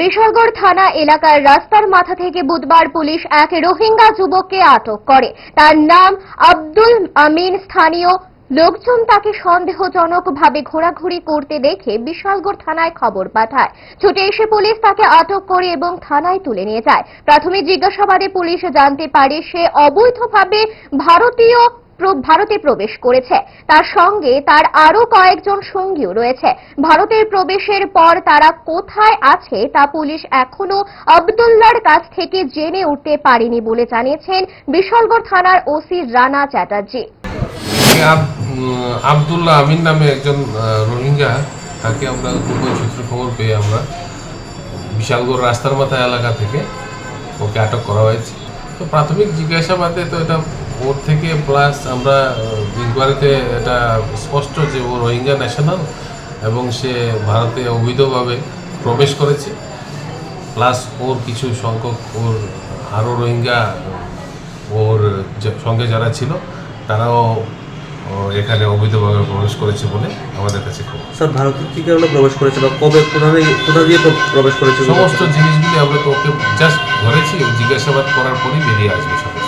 বিশালগড় থানা এলাকার রাস্তার মাথা থেকে বুধবার পুলিশ এক রোহিঙ্গা যুবককে আটক করে। তার নাম আব্দুল আমিন। স্থানীয় লোকজন তাকে সন্দেহজনকভাবে ঘোরাঘুরি করতে দেখে বিশালগড় থানায় খবর পাঠায়। ছুটে এসে পুলিশ তাকে আটক করে এবং থানায় তুলে নিয়ে যায়। প্রাথমিক জিজ্ঞাসাবাদে পুলিশ জানতে পারে সে অবৈধভাবে ভারতীয় ভারতে প্রবেশ করেছে। তার সঙ্গে তার আরও কয়েকজন সঙ্গীও রয়েছে। ভারতের প্রবেশের পর তারা কোথায় আছে তা পুলিশ এখনও আবদুল্লার কাছ থেকে জেনে উঠতে পারেনি বলে জানিয়েছেন বিশালগড় থানার ওসি রানা চ্যাটার্জি। আবদুল্লাহ আমিন নামে একজন রোহিঙ্গা। তাকে আমরা গোপন সূত্রে খবর পেয়ে আমরা বিশালগড় রাস্তার মাথা এলাকা থেকে ওকে আটক করা হয়েছে। তো প্রাথমিক জিজ্ঞাসাবাদে তো এটা থেকে প্লাস আমরা ইনকোয়ারিতে এটা স্পষ্ট যে ও রোহিঙ্গা ন্যাশনাল এবং সে ভারতে অবৈধভাবে প্রবেশ করেছে প্লাস ওর কিছু সংখ্যক ওর আরও রোহিঙ্গা ওর সঙ্গে যারা ছিল তারাও এখানে অবৈধভাবে প্রবেশ করেছে বলে আমাদের কাছে খবর। স্যার ভারতের কি কারণে প্রবেশ করেছে বা কবে কোথা থেকে কোথা দিয়ে প্রবেশ করেছে? সমস্ত জিনিসগুলি আমরা তো ওকে জাস্ট ধরেছি জিজ্ঞাসাবাদ করার পরই বেরিয়ে আসবে সব